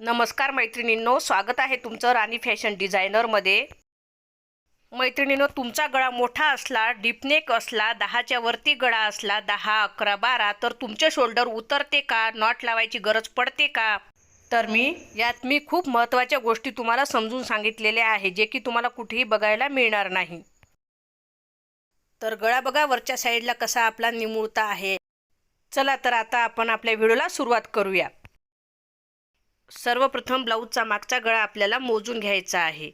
नमस्कार मैत्रिणींनो स्वागत आहे तुमचं राणी फॅशन डिझायनरमध्ये. मैत्रिणींनो तुमचा गळा मोठा असला डीपनेक असला दहाच्या वरती गळा असला दहा अकरा बारा तर तुमचे शोल्डर उतरते का? नॉट लावायची गरज पडते का? तर मी यात मी खूप महत्त्वाच्या गोष्टी तुम्हाला समजून सांगितलेल्या आहे जे की तुम्हाला कुठेही बघायला मिळणार नाही. तर गळा बघा वरच्या साईडला कसा आपला निमुळता आहे. चला तर आता आपण आपल्या व्हिडिओला सुरुवात करूया. सर्वप्रथम ब्लाऊजचा मागचा गळा आपल्याला मोजून घ्यायचा आहे.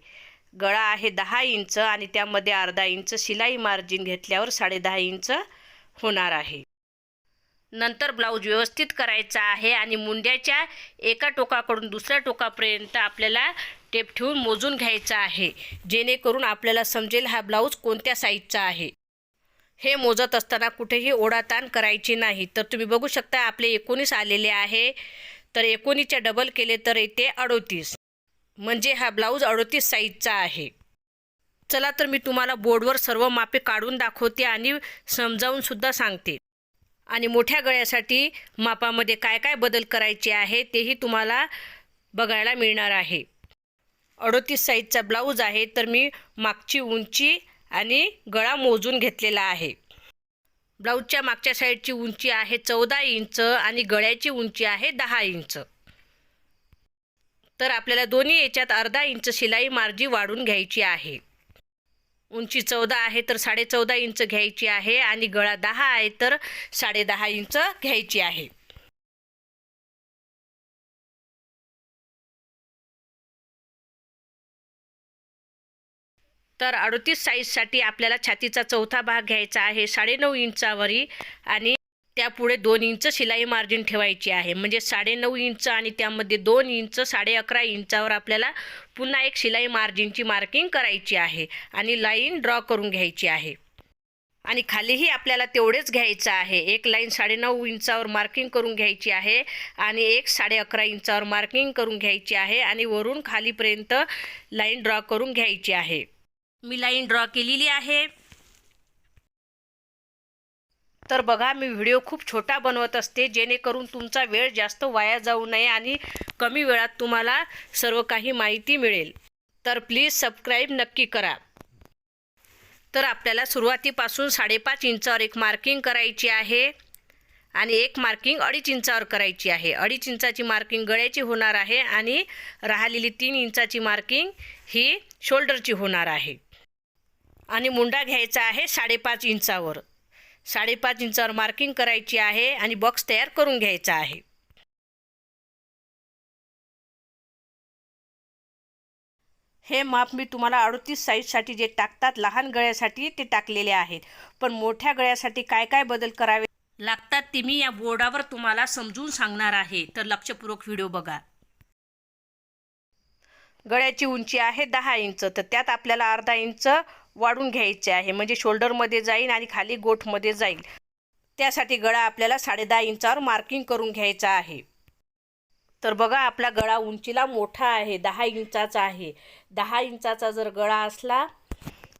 गळा आहे दहा इंच आणि त्यामध्ये अर्धा इंच शिलाई मार्जिन घेतल्यावर साडेदहा इंच होणार आहे. नंतर ब्लाऊज व्यवस्थित करायचा आहे आणि मुंड्याच्या एका टोकाकडून दुसऱ्या टोकापर्यंत आपल्याला टेप ठेवून मोजून घ्यायचा आहे. जेणेकरून आपल्याला समजेल हा ब्लाऊज कोणत्या साईजचा आहे. हे मोजत असताना कुठेही ओढाताण करायची नाही. तर तुम्ही बघू शकता आपले एकोणीस आलेले आहे. तर एकोणीसच्या डबल केले तर येते अडोतीस. म्हणजे हा ब्लाऊज अडोतीस साईजचा आहे. चला तर मी तुम्हाला बोर्डवर सर्व मापे काढून दाखवते आणि समजावून सुद्धा सांगते. आणि मोठ्या गळ्यासाठी मापामध्ये काय काय बदल करायचे आहे तेही तुम्हाला बघायला मिळणार आहे. अडोतीस साईजचा ब्लाऊज आहे तर मी मागची उंची आणि गळा मोजून घेतलेला आहे. ब्लाऊजच्या मागच्या साईडची उंची आहे चौदा इंच आणि गळ्याची उंची आहे दहा इंच. तर आपल्याला दोन्ही याच्यात अर्धा इंच शिलाई मार्जी वाढून घ्यायची आहे. उंची चौदा आहे तर साडेचौदा इंच घ्यायची आहे आणि गळा दहा आहे तर साडेदहा इंच घ्यायची आहे. तर अडतीस साईजसाठी आपल्याला छातीचा चौथा भाग घ्यायचा आहे साडेनऊ इंचावरी आणि त्यापुढे दोन इंच शिलाई मार्जिन ठेवायची आहे. म्हणजे साडेनऊ इंच आणि त्यामध्ये दोन इंच साडे अकरा इंचावर आपल्याला पुन्हा एक शिलाई मार्जिनची मार्किंग करायची आहे आणि लाईन ड्रॉ करून घ्यायची आहे. आणि खालीही आपल्याला तेवढेच घ्यायचं आहे. एक लाईन साडेनऊ इंचावर मार्किंग करून घ्यायची आहे आणि एक साडे अकरा इंचावर मार्किंग करून घ्यायची आहे आणि वरून खालीपर्यंत लाईन ड्रॉ करून घ्यायची आहे. मी लाईन ड्रॉ केलेली आहे. तर बघा मी व्हिडिओ खूप छोटा बनवत असते जेणेकरून तुमचा वेळ जास्त वाया जाऊ नये आणि कमी वेळात तुम्हाला सर्व काही माहिती मिळेल. तर प्लीज सबस्क्राईब नक्की करा. तर आपल्याला सुरुवातीपासून साडेपाच इंचावर एक मार्किंग करायची आहे आणि एक मार्किंग अडीच इंचावर करायची आहे. अडीच इंचाची मार्किंग गळ्याची होणार आहे आणि राहिलेली तीन इंचाची मार्किंग ही शोल्डरची होणार आहे. आणि मुंडा घ्यायचा आहे साडेपाच इंचावर. साडेपाच इंचावर मार्किंग करायची आहे आणि बॉक्स तयार करून घ्यायचा आहे. हे माप मी तुम्हाला अडतीस साईजसाठी जे टाकतात लहान गळ्यासाठी ते टाकलेले आहेत. पण मोठ्या गळ्यासाठी काय काय बदल करावे लागतात ते मी या बोर्डावर तुम्हाला समजून सांगणार आहे. तर लक्षपूर्वक व्हिडिओ बघा. गळ्याची उंची आहे दहा इंच. तर त्यात आपल्याला अर्धा इंच वाढून घ्यायचे आहे. म्हणजे शोल्डरमध्ये जाईल आणि खाली गोठमध्ये जाईल. त्यासाठी गळा आपल्याला साडेदहा इंचावर मार्किंग करून घ्यायचा आहे. तर बघा आपला गळा उंचीला मोठा आहे दहा इंचाचा आहे. दहा इंचाचा जर गळा असला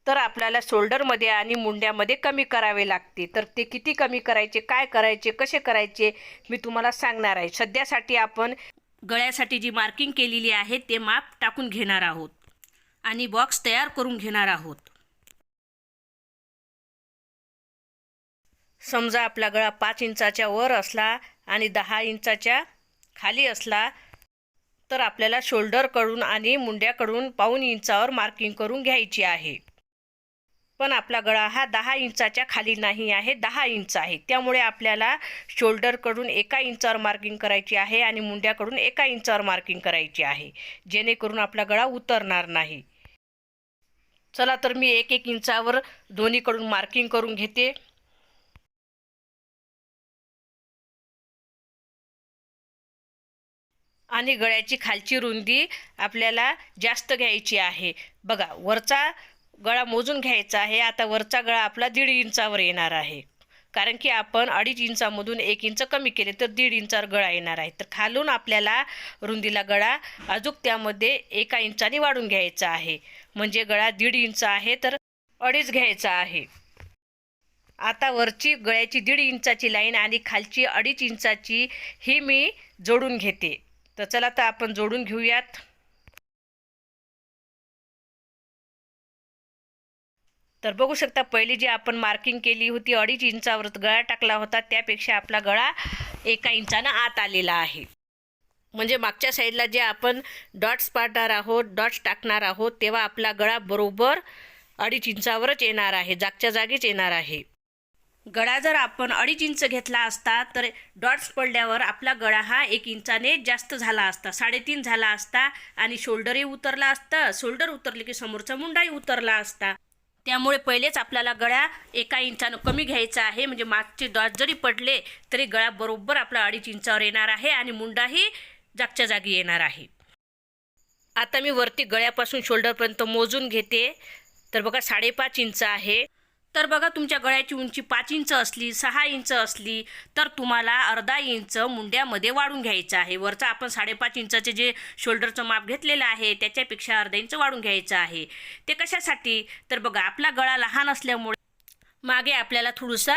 तर आपल्याला शोल्डरमध्ये आणि मुंड्यामध्ये कमी करावे लागते. तर ते किती कमी करायचे काय करायचे कसे करायचे मी तुम्हाला सांगणार आहे. सध्यासाठी आपण गळ्यासाठी जी मार्किंग केलेली आहे ते माप टाकून घेणार आहोत. आणि बॉक्स तयार करून घेणार आहोत. समजा आपला गळा पाच इंचाच्या वर असला आणि दहा इंचाच्या खाली असला तर आपल्याला शोल्डरकडून आणि मुंड्याकडून पाऊन इंचावर मार्किंग करून घ्यायची आहे. पण आपला गळा हा दहा इंचाच्या खाली नाही आहे दहा इंच आहे. त्यामुळे आपल्याला शोल्डरकडून एका इंचावर मार्किंग करायची आहे आणि मुंड्याकडून एका इंचावर मार्किंग करायची आहे. जेणेकरून आपला गळा उतरणार नाही. चला तर मी एक एक इंचावर दोन्हीकडून मार्किंग करून घेते. आणि गळ्याची खालची रुंदी आपल्याला जास्त घ्यायची आहे. बघा वरचा गळा मोजून घ्यायचा आहे. आता वरचा गळा आपला दीड इंचावर येणार आहे. कारण की आपण अडीच इंचामधून एक इंच कमी केले तर दीड इंचावर गळा येणार आहे. तर खालून आपल्याला रुंदीला गळा अजूक त्यामध्ये एका इंचाने वाढून घ्यायचा आहे. म्हणजे गळा दीड इंच आहे तर अडीच घ्यायचा आहे. आता वरची गळ्याची दीड इंचाची लाईन आणि खालची अडीच इंचाची ही मी जोडून घेते. तर चला तर आपण जोडून घेऊयात. तर बघू शकता पहिली जी आपण मार्किंग केली होती अडीच इंचावर गळा टाकला होता. त्यापेक्षा आपला गळा एका इंचानं आत आलेला आहे. म्हणजे मागच्या साईडला जे आपण डॉट्स पाडणार आहोत डॉट्स टाकणार आहोत तेव्हा आपला गळा बरोबर अडीच इंचावरच येणार आहे जागच्या जागीच येणार आहे. गळा जर आपण अडीच इंच घेतला असता तर डॉट्स पडल्यावर आपला गळा हा एक इंचाने जास्त झाला असता साडेतीन झाला असता आणि शोल्डरही उतरला असता शोल्डर उतरले की समोरचा मुंडाही उतरला असता. त्यामुळे पहिलेच आपल्याला गळा एका इंचानं कमी घ्यायचा आहे म्हणजे मागचे डॉट जरी पडले तरी गळा बरोबर आपला अडीच इंचावर येणार आहे आणि मुंडाही जागच्या जागी येणार आहे. आता मी वरती गळ्यापासून शोल्डरपर्यंत मोजून घेते. तर बघा साडेपाच इंच आहे. तर बघा तुमच्या गळ्याची उंची पाच इंच असली सहा इंच असली तर तुम्हाला अर्धा इंच मुंड्यामध्ये वाढून घ्यायचं आहे. वरचं आपण साडेपाच इंचाचे जे शोल्डरचं माप घेतलेलं आहे त्याच्यापेक्षा अर्धा इंच वाढून घ्यायचं आहे. ते कशासाठी? तर बघा आपला गळा लहान असल्यामुळे मागे आपल्याला थोडासा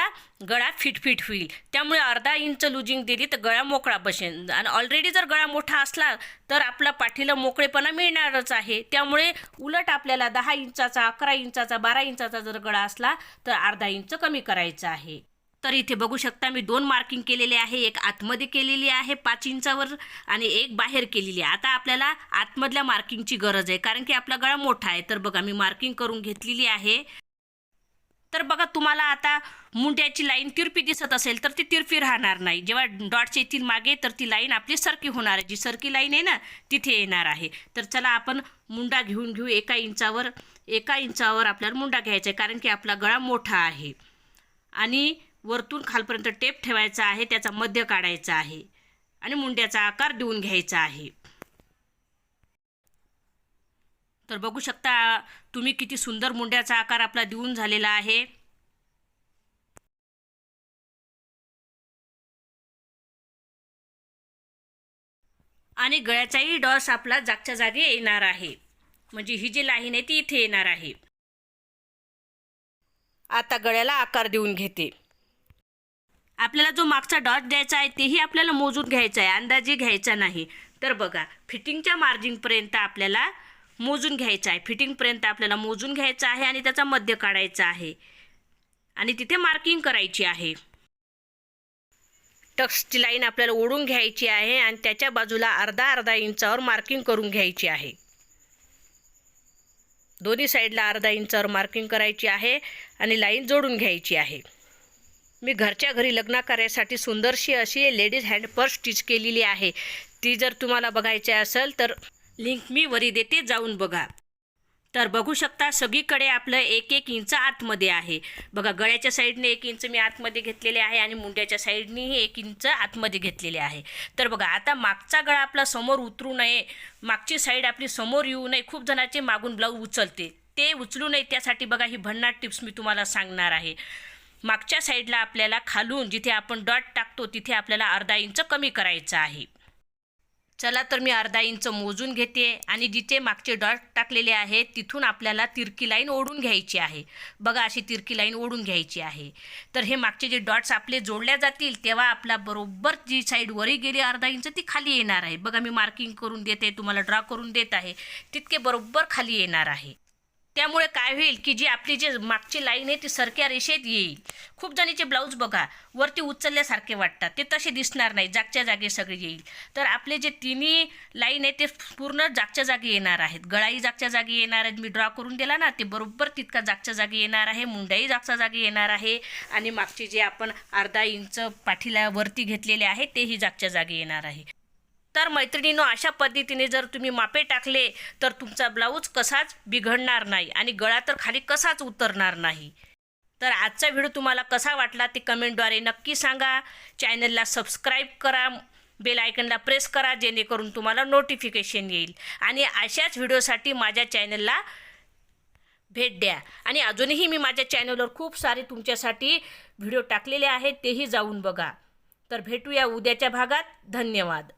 गळा फिटफिट होईल. त्यामुळे अर्धा इंच लुजिंग दिली तर गळा मोकळा बसेल. आणि ऑलरेडी जर गळा मोठा असला तर आपला पाठीला मोकळेपणा मिळणारच आहे. त्यामुळे उलट आपल्याला दहा इंचाचा अकरा इंचाचा बारा इंचाचा जर गळा असला तर अर्धा इंच कमी करायचा आहे. तर इथे बघू शकता मी दोन मार्किंग केलेले आहे. एक आतमध्ये केलेली आहे पाच इंचावर आणि एक बाहेर केलेली आहे. आता आपल्याला आतमधल्या मार्किंगची गरज आहे. कारण की आपला गळा मोठा आहे. तर बघा मी मार्किंग करून घेतलेली आहे. तर बघा तुम्हाला आता मुंड्याची लाईन तिरपी दिसत असेल तर ती तिरपी राहणार नाही. जेव्हा डॉट्स येतील मागे तर ती लाईन आपली सरकी होणार आहे. जी सरकी लाईन आहे ना तिथे येणार आहे. तर चला आपण मुंडा घेऊन घेऊ. एका इंचावर एका इंचावर आपल्याला मुंडा घ्यायचा आहे कारण की आपला गळा मोठा आहे. आणि वरतून खालपर्यंत टेप ठेवायचा आहे त्याचा मध्य काढायचा आहे. आणि मुंड्याचा आकार देऊन घ्यायचा आहे. तर बघू शकता तुम्ही किती सुंदर मुंड्याचा आकार आपला देऊन झालेला आहे. आणि गळ्याचाही डॉस आपला जागच्या जागी येणार आहे. म्हणजे ही जी लाईन आहे ती इथे येणार आहे. आता गळ्याला आकार देऊन घेते. आपल्याला जो मागचा डॉट द्यायचा आहे तेही आपल्याला मोजून घ्यायचा आहे. अंदाजे घ्यायचा नाही. तर बघा फिटिंगच्या मार्जिनपर्यंत आपल्याला मोजून घ्यायचं आहे. फिटिंगपर्यंत आपल्याला मोजून घ्यायचं आहे आणि त्याचा मध्य काढायचा आहे. आणि तिथे मार्किंग करायची आहे. टक्सची लाईन आपल्याला ओढून घ्यायची आहे आणि त्याच्या बाजूला अर्धा अर्धा इंचावर मार्किंग करून घ्यायची आहे. दोन्ही साईडला अर्धा इंचावर मार्किंग करायची आहे आणि लाईन जोडून घ्यायची आहे. मी घरच्या घरी लग्न कार्यासाठी सुंदरशी अशी लेडीज हँड पर्स स्टिच केलेली आहे. ती जर तुम्हाला बघायची असेल तर लिंक मी वरी देते जाऊन बघा. तर बघू शकता सगळीकडे आपलं एक एक इंच आतमध्ये आहे. बघा गळ्याच्या साईडने एक इंच मी आतमध्ये घेतलेले आहे आणि मुंड्याच्या साईडनेही एक इंच आतमध्ये घेतलेले आहे. तर बघा आता मागचा गळा आपला समोर उतरू नये. मागची साईड आपली समोर येऊ नये. खूप जणांचे मागून ब्लाऊज उचलते. ते उचलू नये त्यासाठी बघा ही भन्नाट टिप्स मी तुम्हाला सांगणार आहे. मागच्या साईडला आपल्याला खालून जिथे आपण डॉट टाकतो तिथे आपल्याला अर्धा इंच कमी करायचं आहे. चला तर मी अर्धा इंच मोजून घेते आणि जिथे मागचे डॉट टाकलेले आहेत तिथून आपल्याला तिरकी लाईन ओढून घ्यायची आहे. बघा अशी तिरकी लाईन ओढून घ्यायची आहे. तर हे मागचे जे डॉट्स आपले जोडल्या जातील तेव्हा आपला बरोबर जी साईड वरी गेली अर्धा इंच ती खाली येणार आहे. बघा मी मार्किंग करून देते तुम्हाला ड्रॉ करून देत आहे. तितके बरोबर खाली येणार आहे. त्यामुळे काय होईल की जी आपली जी मागची लाईन आहे ती सरक्या रेषेत येईल. खूप जणीचे ब्लाऊज बघा वरती उचलल्यासारखे वाटतात. ते तसे दिसणार नाही जागच्या जागी सगळे येईल. तर आपले जे तिन्ही लाईन आहे ते पूर्ण जागच्या जागी येणार आहेत. गळाही जागच्या जागी येणार आहेत. मी ड्रॉ करून दिला ना ते बरोबर तितका जागच्या जागी येणार आहे मुंड्याही जागच्या जागी येणार आहे आणि मागचे जे आपण अर्धा इंच पाठीला वरती घेतलेले आहे तेही जागच्या जागी येणार आहे. तर मैत्रिणीनो अशा पद्धतीने जर तुम्ही मापे टाकले तर तुमचा ब्लाऊज कसाच बिघडणार नाही आणि गळा तर खाली कसाच उतरणार नाही. तर आजचा व्हिडिओ तुम्हाला कसा वाटला ते कमेंटद्वारे नक्की सांगा. चॅनलला सबस्क्राईब करा बेल आयकनला प्रेस करा जेणेकरून तुम्हाला नोटिफिकेशन येईल. आणि अशाच व्हिडिओसाठी माझ्या चॅनलला भेट द्या. आणि अजूनही मी माझ्या चॅनलवर खूप सारे तुमच्यासाठी व्हिडिओ टाकलेले आहेत तेही जाऊन बघा. तर भेटूया उद्याच्या भागात. धन्यवाद.